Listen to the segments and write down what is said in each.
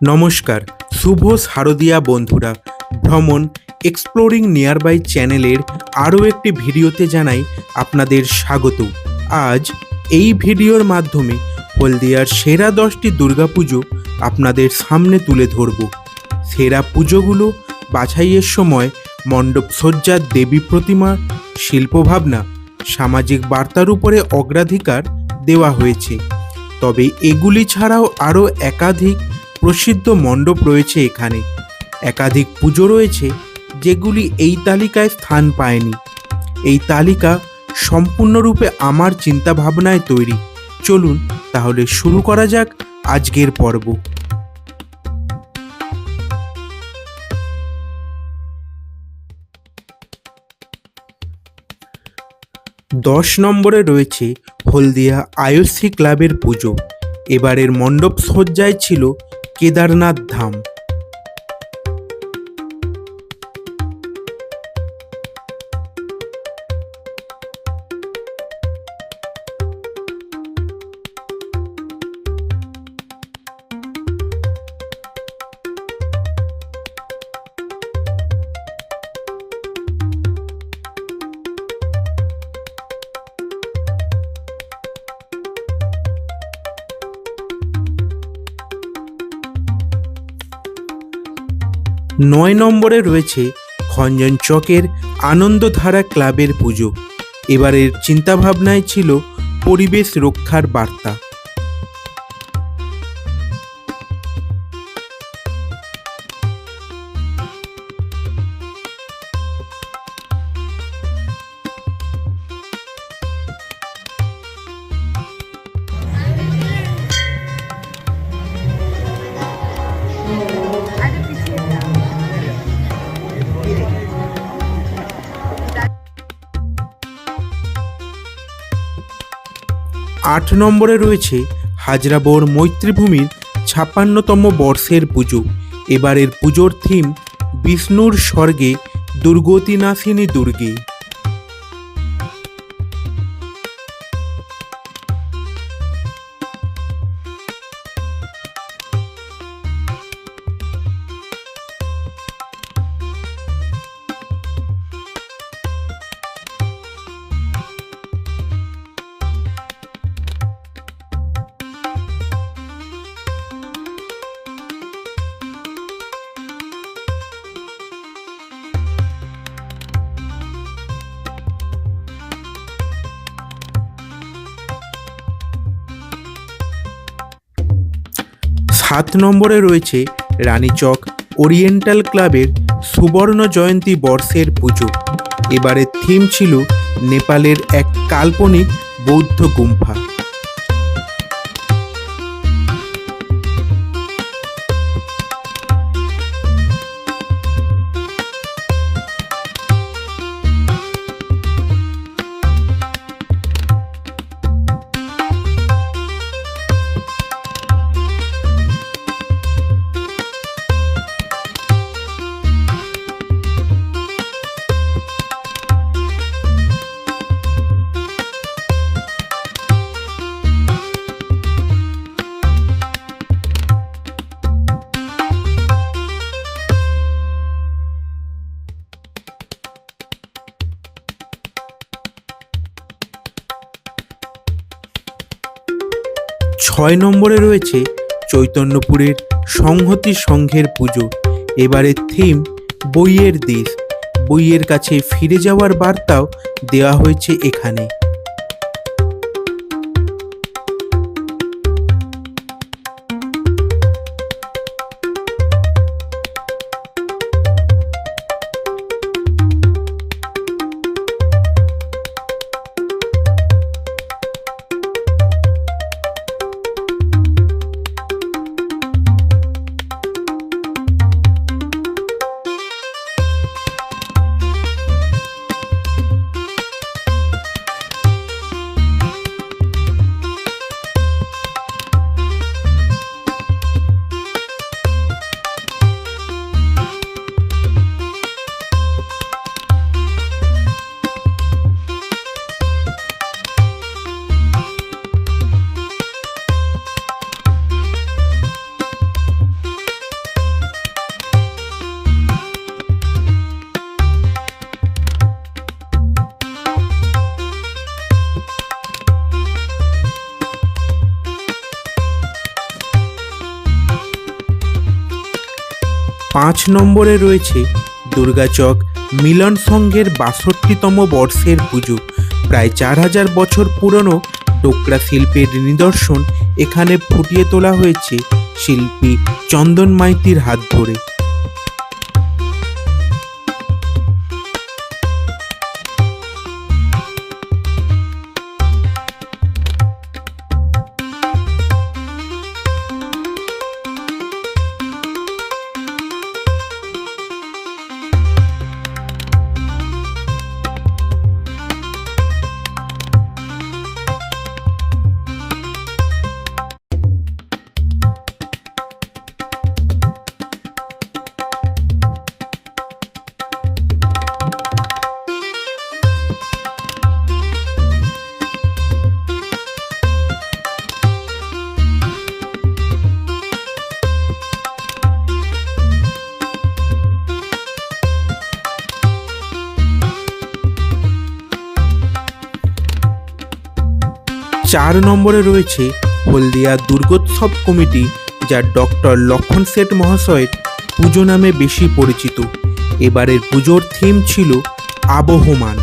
নমস্কার, শুভ শারদিয়া বন্ধুরা। ভ্রমণ এক্সপ্লোরিং নিয়ারবাই চ্যানেলের আরও একটি ভিডিওতে জানাই আপনাদের স্বাগত। আজ এই ভিডিওর মাধ্যমে হলদিয়ার সেরা দশটি দুর্গাপুজো আপনাদের সামনে তুলে ধরব। সেরা পুজোগুলো বাছাইয়ের সময় মণ্ডপ সজ্জার দেবী প্রতিমা, শিল্পভাবনা, সামাজিক বার্তার উপরে অগ্রাধিকার দেওয়া হয়েছে। তবে এগুলি ছাড়াও আরও একাধিক প্রসিদ্ধ মণ্ডপ রয়েছে এখানে। একাধিক পুজো রয়েছে, যেগুলি এই তালিকায় স্থান পায়নি। এই তালিকা সম্পূর্ণরূপে আমার চিন্তাভাবনায় তৈরি। চলুন তাহলে শুরু করা যাক আজকের পর্ব। দশ নম্বরে রয়েছে হলদিয়া আয়ুশ্রী ক্লাবের পুজো। এবারের মণ্ডপ সজ্জায় ছিল কেদারনাথ ধাম। নয় নম্বরে রয়েছে খঞ্জন চকের আনন্দধারা ক্লাবের পুজো। এবারের চিন্তাভাবনায় ছিল পরিবেশ রক্ষার বার্তা। আট নম্বরে রয়েছে হাজরাবর মৈত্রীভূমির ছাপ্পান্নতম বর্ষের পুজো। এবারের পুজোর থিম বিষ্ণুর স্বর্গে দুর্গতিনাশিনী দুর্গে। সাত নম্বরে রয়েছে রানীচক ওরিয়েন্টাল ক্লাবের সুবর্ণ জয়ন্তী বর্ষের পুজো। এবারের থিম ছিল নেপালের এক কাল্পনিক বৌদ্ধ গুম্ফা। ছয় নম্বরে রয়েছে চৈতন্যপুরের সংহতি সংঘের পুজো। এবারের থিম বইয়ের দেশ বইয়ের কাছে ফিরে যাওয়ার বার্তাও দেওয়া হয়েছে এখানে। পাঁচ নম্বরে রয়েছে দুর্গাচক মিলন সংঘের বাষট্টিতম বর্ষের পুজো। প্রায় চার হাজার বছর পুরনো টোকরা শিল্পের নিদর্শন এখানে ফুটিয়ে তোলা হয়েছে শিল্পী চন্দন মাইতির হাত ধরে। চার নম্বরে রয়েছে হলদিয়া দুর্গোৎসব কমিটি, যা ডক্টর লক্ষণ শেঠ মহাশয়ের পুজো নামে বেশি পরিচিত। এবারের পুজোর থিম ছিল আবহমান।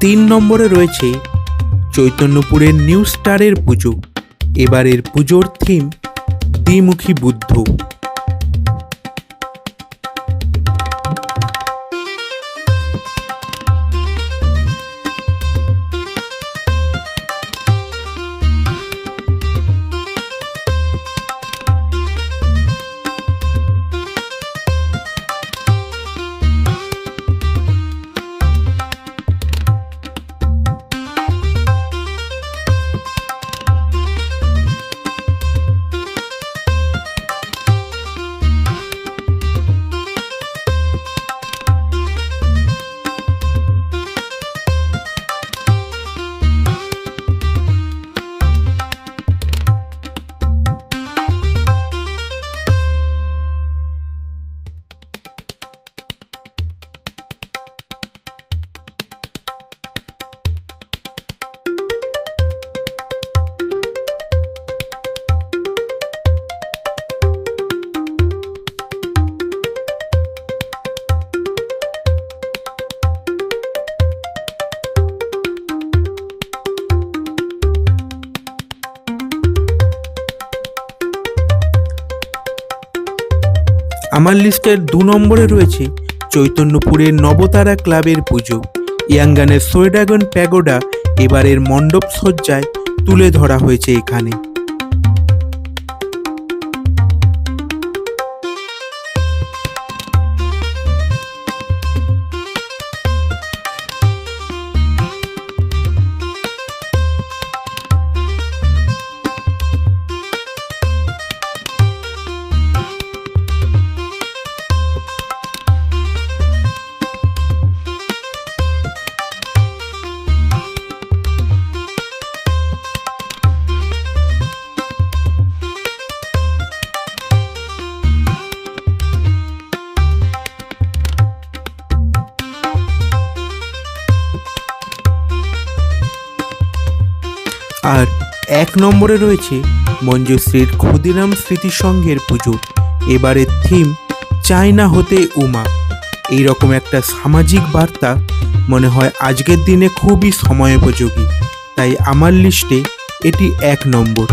তিন নম্বরে রয়েছে চৈতন্যপুরের নিউ স্টারের পুজো। এবারের পুজোর থিম দ্বিমুখী বুদ্ধ। আমার লিস্টের দু নম্বরে রয়েছে চৈতন্যপুরের নবতারা ক্লাবের পুজো। ইয়াঙ্গানের সোয়েডাগন প্যাগোডা এবারের মণ্ডপ সজ্জায় তুলে ধরা হয়েছে এখানে। এক নম্বরে রয়েছে মঞ্জুশ্রীর ক্ষুদিরাম স্মৃতি সংঘের পুজো। এবারের থিম চায়না হতে উমা। এই রকম একটা সামাজিক বার্তা মনে হয় আজকের দিনে খুবই সময়োপযোগী। তাই আমার লিস্টে এটি এক নম্বর।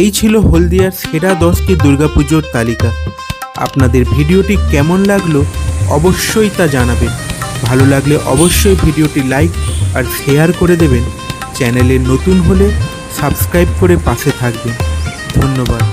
এই ছিল হলদিয়ার সেরা দশটি দুর্গাপুজোর তালিকা। আপনাদের ভিডিওটি কেমন লাগল অবশ্যই তা জানাবেন। ভালো লাগলে অবশ্যই ভিডিওটি লাইক আর শেয়ার করে দেবেন। চ্যানেলে নতুন হলে সাবস্ক্রাইব করে পাশে থাকবেন। ধন্যবাদ।